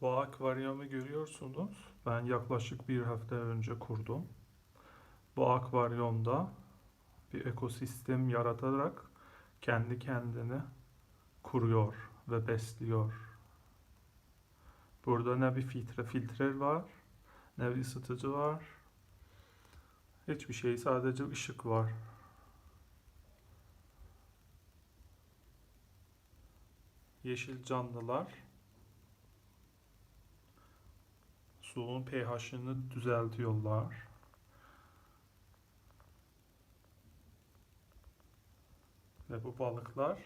Bu akvaryumu görüyorsunuz. Ben yaklaşık bir hafta önce kurdum. Bu akvaryumda bir ekosistem yaratarak kendi kendini kuruyor ve besliyor. Burada ne bir filtre filtre var, ne bir ısıtıcı var. Hiçbir şey, sadece ışık var. Yeşil canlılar suyun pH'ini düzeltiyorlar. Ve bu balıklar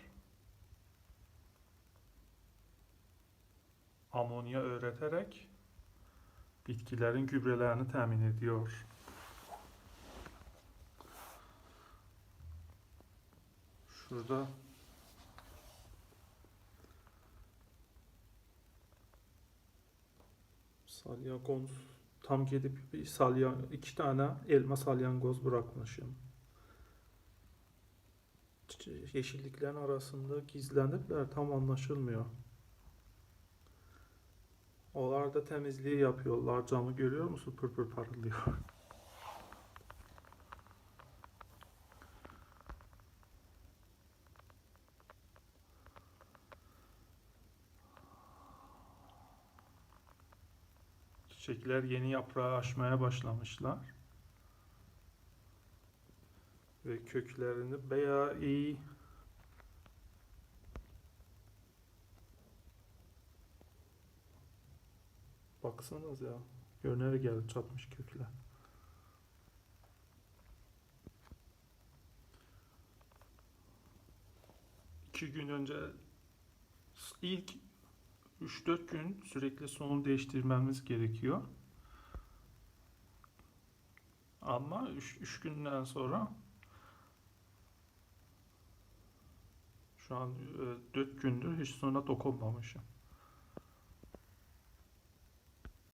amonya öğreterek bitkilerin gübrelerini temin ediyor. Şurada salyangoz tam gidip bir salyan iki tane elma salyangoz bırakmışım. Yeşilliklerin arasında gizlenirler tam anlaşılmıyor. Onlar da temizliği yapıyorlar. Camı görüyor musun? Pır pır parlıyor. Çiçekler yeni yaprağı açmaya başlamışlar. Ve köklerini bayağı iyi Baksanız ya. Gönere geldi çatmış kökler. İki gün önce ilk 3-4 gün sürekli sonu değiştirmemiz gerekiyor. Ama 3 günden sonra şu an 4 gündür hiç sona dokunmamışım.